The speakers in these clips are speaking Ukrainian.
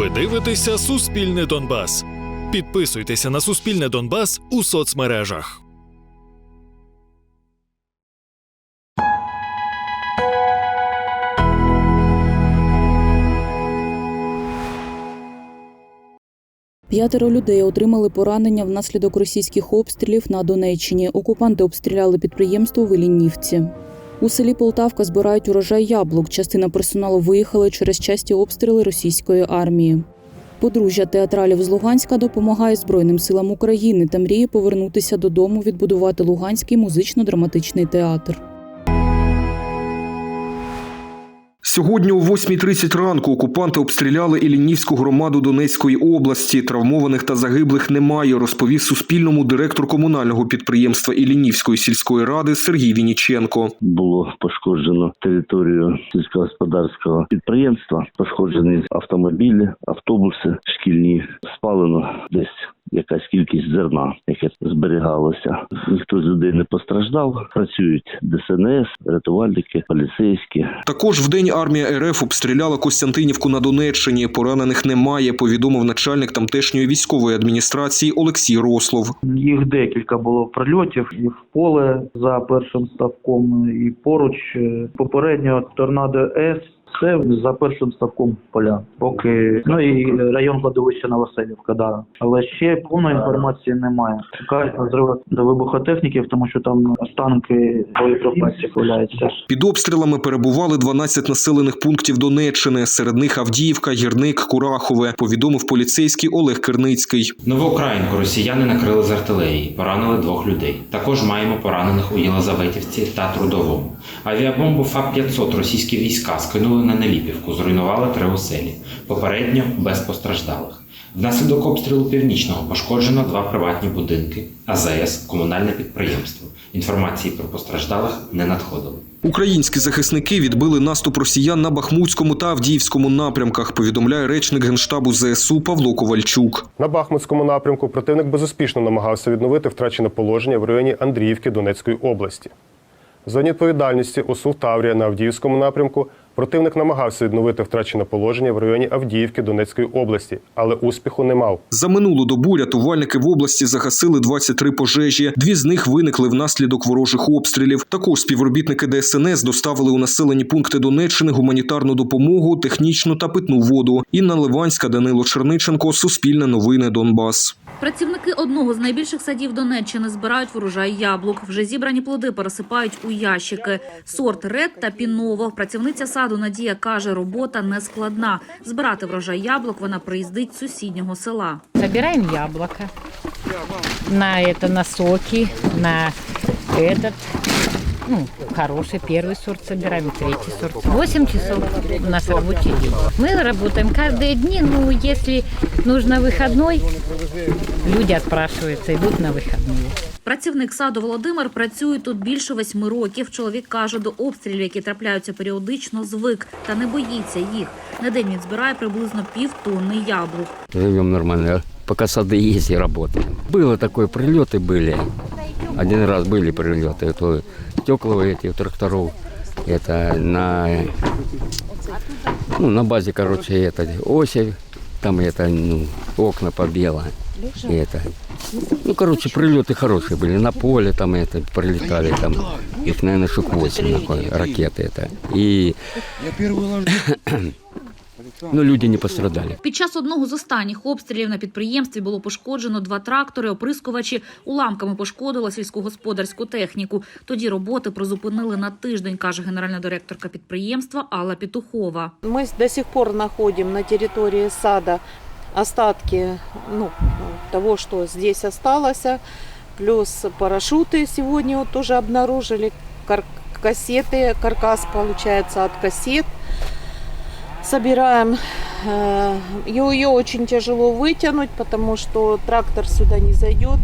Ви дивитеся Суспільне Донбас. Підписуйтеся на Суспільне Донбас у соцмережах. П'ятеро людей отримали поранення внаслідок російських обстрілів на Донеччині. Окупанти обстріляли підприємство в Іллінівці. У селі Полтавка збирають урожай яблук. Частина персоналу виїхали через часті обстріли російської армії. Подружжя театралів з Луганська допомагає Збройним силам України та мріє повернутися додому, відбудувати Луганський музично-драматичний театр. Сьогодні о 8.30 ранку окупанти обстріляли Іллінівську громаду Донецької області. Травмованих та загиблих немає, розповів Суспільному директор комунального підприємства Іллінівської сільської ради Сергій Вініченко. було пошкоджено територію сільськогосподарського підприємства, пошкоджені автомобілі, автобуси шкільні, спалено десь якась кількість зерна, яке зберігалося. Ніхто з людей не постраждав. Працюють ДСНС, рятувальники, поліцейські. Також вдень армія РФ обстріляла Костянтинівку на Донеччині. Поранених немає, повідомив начальник тамтешньої військової адміністрації Олексій Рослов. Їх декілька було прильотів і в поле за першим ставком, і поруч Е, попередньо торнадо С. Це за першим ставком поля. Поки ну і район кладовища Новоселівка, да. Але ще повної інформації немає. Чекають розриви до вибухотехніків, тому що там останки боєприпасів валяються. Під обстрілами перебували 12 населених пунктів Донеччини. Серед них Авдіївка, Гірник, Курахове. Повідомив поліцейський Олег Керницький. Новоукраїнку росіяни накрили з артилерії, поранили двох людей. Також маємо поранених у Єлизаветівці та Трудовому. Авіабомбу ФАП-500 російські війська скинули на Неліпівку, зруйнували три оселі. Попередньо без постраждалих. Внаслідок обстрілу північного пошкоджено два приватні будинки, АЗС, комунальне підприємство. Інформації про постраждалих не надходило. Українські захисники відбили наступ росіян на Бахмутському та Авдіївському напрямках. Повідомляє речник генштабу ЗСУ Павло Ковальчук. На Бахмутському напрямку противник безуспішно намагався відновити втрачене положення в районі Андріївки Донецької області. В зоні відповідальності у Султаврія на Авдіївському напрямку противник намагався відновити втрачене положення в районі Авдіївки Донецької області, але успіху не мав. За минулу добу рятувальники в області загасили 23 пожежі. Дві з них виникли внаслідок ворожих обстрілів. Також співробітники ДСНС доставили у населені пункти Донеччини гуманітарну допомогу, технічну та питну воду. Інна Ливанська, Данило Черниченко, Суспільне новини Донбас. Працівники одного з найбільших садів Донеччини збирають врожай яблук. Вже зібрані плоди пересипають у ящики. Сорт ред та піново. Працівниця саду Надія каже, робота не складна. Збирати врожай яблук вона приїздить з сусіднього села. Собираем яблука На это на соки, на этот Ну, хороший первый сорт собираем, и третий сорт. 8 часов у нас рабочий день. Мы работаем каждые дни, ну, если нужно выходной, люди отпрашиваются, идут на выходные. Працівник саду Володимир працює тут більше восьми років. Чоловік каже, до обстрілів, які трапляються періодично, звик та не боїться їх. На день він збирає приблизно пів тонни яблук. Живем нормально, пока сады есть и работаем. Было такое, прилеты были. Один раз были прилеты, то стекла эти тракторов, это на, ну, на базе, короче, это осень, там это, ну, окна побело. И это. Ну, короче, прилеты хорошие были. На поле там это прилетали, там их, наверное, штук 8 такой, ракеты это. И ну, люди не пострадали. Під час одного з останніх обстрілів на підприємстві було пошкоджено два трактори, оприскувачі, уламками пошкодило сільськогосподарську техніку. Тоді роботи призупинили на тиждень, каже генеральна директорка підприємства Алла Петухова. Мы с- до сих пор находим на территории сада остатки ну, того, что здесь осталось. Плюс парашюты сегодня вот тоже обнаружили. Кар- кассеты, каркас получается от кассет. Собираем. Э, Ее очень тяжело вытянуть, потому что трактор сюда не зайдет.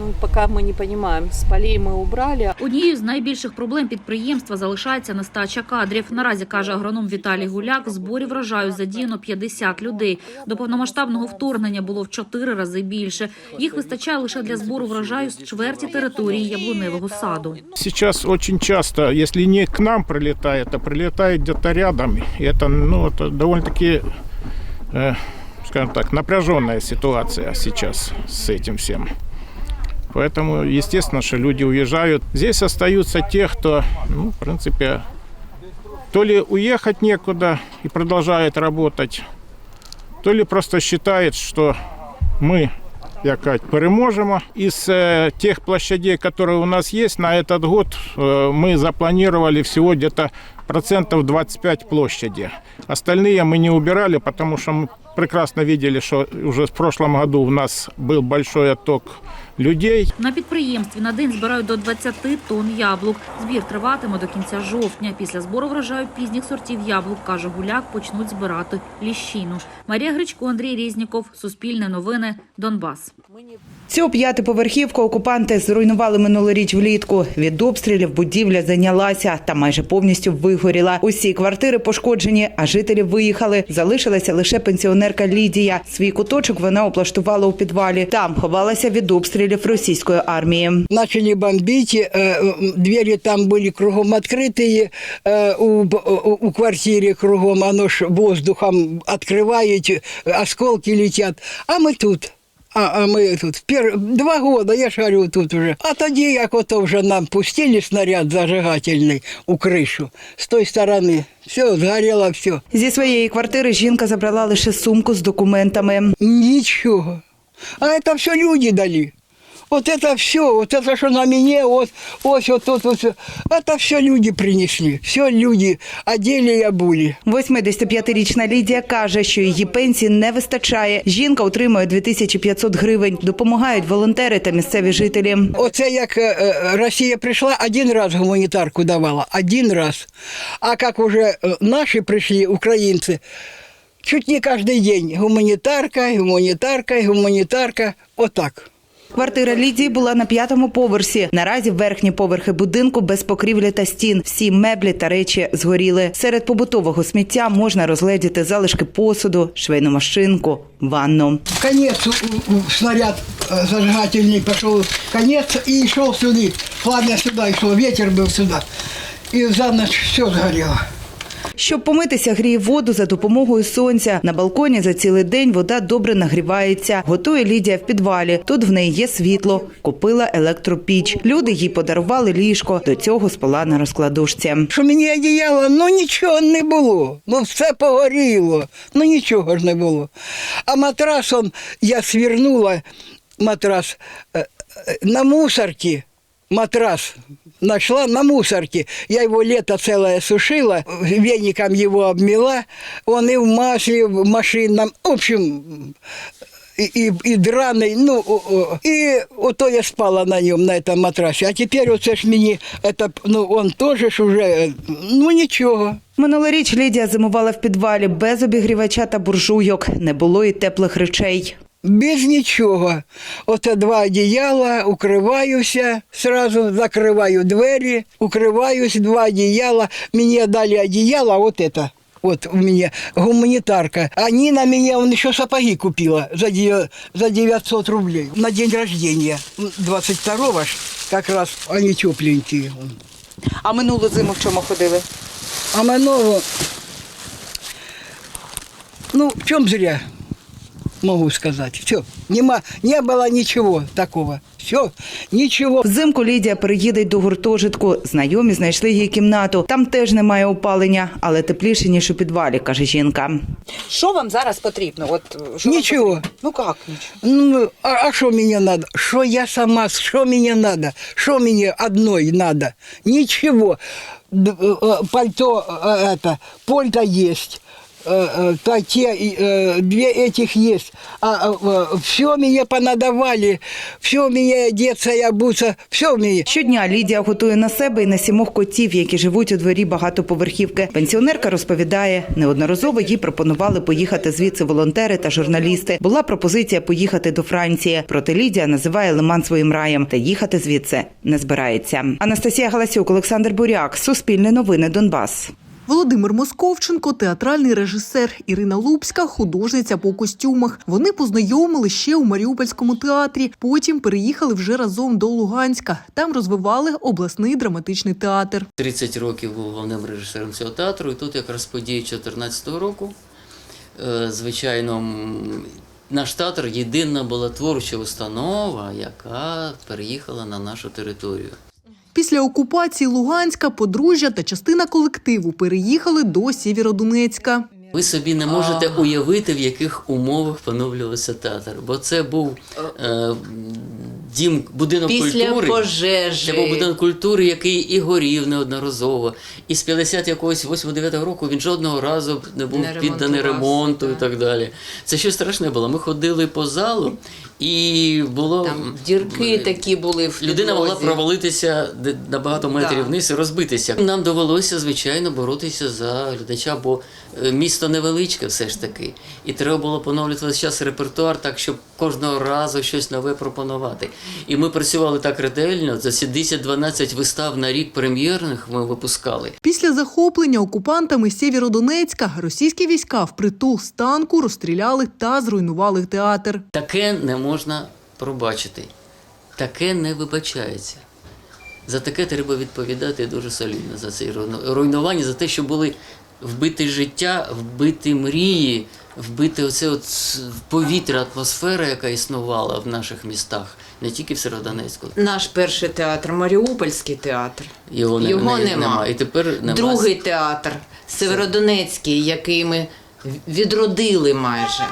Ну, пока мы не понимаем, с полей мы убрали, Однією з найбільших проблем підприємства залишається нестача кадрів. Наразі каже агроном Віталій Гуляк, в зборі врожаю задіяно 50 людей. До повномасштабного вторгнення було в чотири рази більше. Їх вистачає лише для збору врожаю з чверті території яблуневого саду. Сейчас очень часто, если не к нам прилетает, а прилетает где-то рядом. И это, ну, это довольно-таки э, скажем так, напряженная ситуация сейчас с этим всем. Поэтому, естественно, что люди уезжают. Здесь остаются те, кто, ну, в принципе, то ли уехать некуда и продолжает работать, то ли просто считает, что мы як кажуть, переможемо. Із е, тех площадей, которые у нас есть, на этот год э, мы запланировали всего где-то процентов 25 площади. Остальные мы не убирали, потому что мы прекрасно видели, что уже в прошлом году у нас был большой отток людей. На підприємстві на день збирають до 20 тонн яблук. Збір триватиме до кінця жовтня. Після збору врожаю пізніх сортів яблук, каже Гуляк, почнуть збирати ліщину. Марія Гричко, Андрій Різніков, Суспільне новини, Донбас. Цю п'ятиповерхівку окупанти зруйнували минулоріч влітку. Від обстрілів будівля зайнялася та майже повністю вигоріла. Усі квартири пошкоджені, а жителі виїхали. Залишилася лише пенсіонерка Лідія. Свій куточок вона облаштувала у підвалі. Там ховалася від обстрілів російської армії. начали бомбить, э, двери там были кругом открытые, э, у, б- у у квартиры кругом, оно ж воздухом открывает, осколки летят, а мы тут. А, а ми тут пер... два года, я ж говорю, тут уже. А тоді, як ото вже нам пустили снаряд зажигательний у кришу з тої сторони. Все, згоріло все. Зі своєї квартири жінка забрала лише сумку з документами. Ничего. А это все люди дали. Вот это все, вот это, что на мне, вот, вот, вот тут, вот, это все люди принесли. Все люди одели и обули. 85-річна Лідія каже, що її пенсії не вистачає. Жінка отримує 2500 гривень. Допомагають волонтери та місцеві жителі. Оце як е, е, Росія прийшла, один раз гуманітарку давала, один раз. А як уже е, наші прийшли, українці, чуть не кожен день гуманітарка, гуманітарка, гуманітарка, отак. Квартира Лідії була на п'ятому поверсі. Наразі верхні поверхи будинку без покрівлі та стін. Всі меблі та речі згоріли. Серед побутового сміття можна розгледіти залишки посуду, швейну машинку, ванну. Конец, у- у- снаряд э, зажигательный пошел, конец, и шел сюда, пламя сюда, и шел, ветер был сюда. И за ночь все сгорело. Щоб помитися, гріє воду за допомогою сонця. На балконі за цілий день вода добре нагрівається. Готує Лідія в підвалі. Тут в неї є світло. Купила електропіч. Люди їй подарували ліжко. До цього спала на розкладушці. Що мені одіяло, ну нічого не було. Ну все погоріло, ну нічого ж не було. А матрас он, я свернула матрас е, е, на мусорці. Матрас нашла на мусорке. Я его лето целое сушила, веником его обмела. Он и в масле, в машинном. В общем, и, и, и драный, ну, о, о. и ото я спала на нем, на этом матрасе. А теперь вот ж мені, это, ну, он тоже ж уже, ну, ничего. Минулоріч Лідія зимувала в підвалі без обігрівача та буржуйок. Не було і теплих речей. Без нічого. Оце два одіяла, укриваюся, сразу закриваю двері, укриваюсь, два одіяла. Мені дали одіяло, а от це. Вот у меня гуманитарка. Они на меня, он еще сапоги купила за, де- за 900 рублей. На день рождения, 22-го ж, как раз они тепленькие. А минулу зиму в чому ходили? А Манову, ну, в чем зря, могу сказать. Все, нема, не было ничего такого. Все, ничего. Взимку Лідія переїде й до гуртожитку. Знайомі знайшли її кімнату. Там теж немає опалення, але тепліше, ніж у підвалі, каже жінка. Що вам зараз потрібно? От що вам Ничего. потрібно? Ну як нічого? Ну, а что мне надо? Что я сама, что мне надо? Что мне одной надо? Ничего. Д- э, э, Пальто э, это, польта есть. э, э, та те, и, э, две этих есть. А, все мне понадавали, все мне одеться и обуться, все мне. Щодня Лідія готує на себе і на сімох котів, які живуть у дворі багатоповерхівки. Пенсіонерка розповідає, неодноразово їй пропонували поїхати звідси волонтери та журналісти. Була пропозиція поїхати до Франції. Проте Лідія називає Лиман своїм раєм та їхати звідси не збирається. Анастасія Галасюк, Олександр Буряк, Суспільне новини Донбас. Володимир Московченко, театральний режисер, Ірина Лупська, художниця по костюмах. Вони познайомили ще у Маріупольському театрі. Потім переїхали вже разом до Луганська. Там розвивали обласний драматичний театр. 30 років був головним режисером цього театру, і тут якраз події 2014 року е, звичайно, наш театр єдина була творча установа, яка переїхала на нашу територію. Після окупації Луганська подружжя та частина колективу переїхали до Сєвєродонецька. Ви собі не можете уявити, в яких умовах поновлювався театр, бо це був е, дім, будинок Після культури. пожежі. Це був будинок культури, який і горів неодноразово. І з 50 якогось 8-9 року він жодного разу не був Не підданий ремонту і так далі. Це щось страшне було. Ми ходили по залу, і було Там дірки такі були в Людина могла провалитися на багато метрів Да. вниз і розбитися. Нам довелося, звичайно, боротися за глядача, бо е, місто невеличке все ж таки. І треба було поновлювати весь час репертуар, так щоб кожного разу щось нове пропонувати. І ми працювали так ретельно. За 10-12 вистав на рік прем'єрних ми випускали. Після захоплення окупантами Сєвєродонецька російські війська впритул з танку розстріляли та зруйнували театр. Таке не можна пробачити. Таке не вибачається. За таке треба відповідати дуже солідно за це руйнування, за те, що були вбиті життя, вбиті мрії, вбити оце от повітря, атмосфера, яка існувала в наших містах, не тільки в Сєвєродонецьку. Наш перший театр, Маріупольський театр. Його, не, Його не- нема. І тепер нема. Другий театр Северодонецький, який ми відродили майже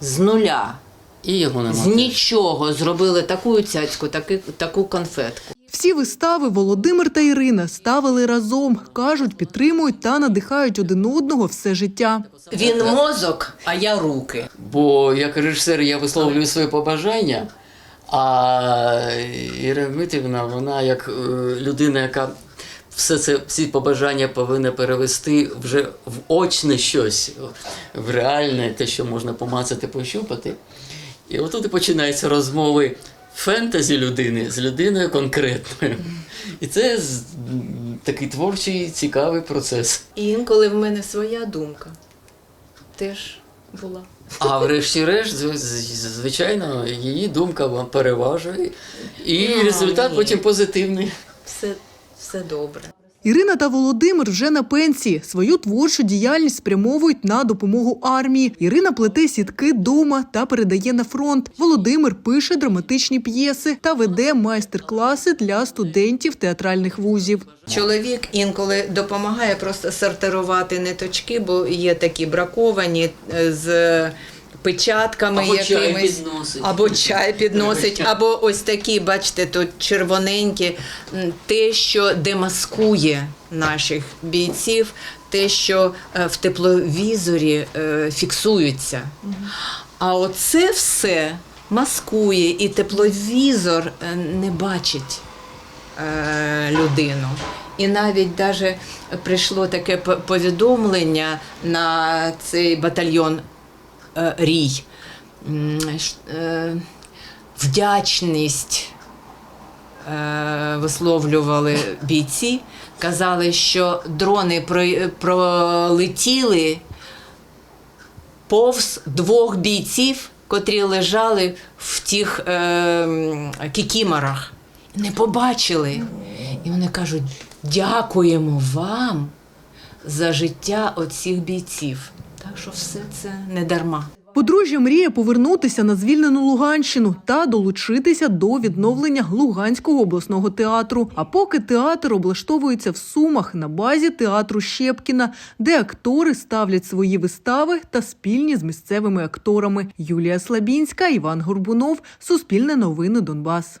з нуля. І його нема. З нічого зробили таку цяцьку, таки, таку конфетку. Всі вистави Володимир та Ірина ставили разом. кажуть, підтримують та надихають один одного все життя. Він мозок, а я руки. Бо як режисер я висловлюю свої побажання, а Ірина Дмитрівна, вона як е, людина, яка все це, всі побажання повинна перевести вже в очне щось, в реальне, те, що можна помацати, пощупати. І отут і починаються розмови фентезі людини з людиною конкретною. І це такий творчий, цікавий процес. І інколи в мене своя думка теж була. А врешті-решт, звичайно, її думка вам переважує, і Ну, результат потім позитивний. Все, все добре. Ірина та Володимир вже на пенсії. Свою творчу діяльність спрямовують на допомогу армії. Ірина плете сітки дома та передає на фронт. Володимир пише драматичні п'єси та веде майстер-класи для студентів театральних вузів. Чоловік інколи допомагає просто сортирувати ниточки, бо є такі браковані е, з печатками Або чай якимись. підносить. Або чай підносить, або ось такі, бачите, тут червоненькі, те, що демаскує наших бійців, те, що е, в тепловізорі е, фіксується. А оце все маскує, і тепловізор е, не бачить людину. І навіть даже прийшло таке повідомлення на цей батальйон Рій. М, е, Вдячність е, висловлювали бійці, казали, що дрони пролетіли повз двох бійців, котрі лежали в тих е, м, кікіморах. Не побачили. І вони кажуть: дякуємо вам за життя оцих бійців. Так що все це не дарма. Подружжя мріє повернутися на звільнену Луганщину та долучитися до відновлення Луганського обласного театру. А поки театр облаштовується в Сумах на базі театру Щепкіна, де актори ставлять свої вистави та спільні з місцевими акторами. Юлія Слабінська, Іван Горбунов, Суспільне новини Донбас.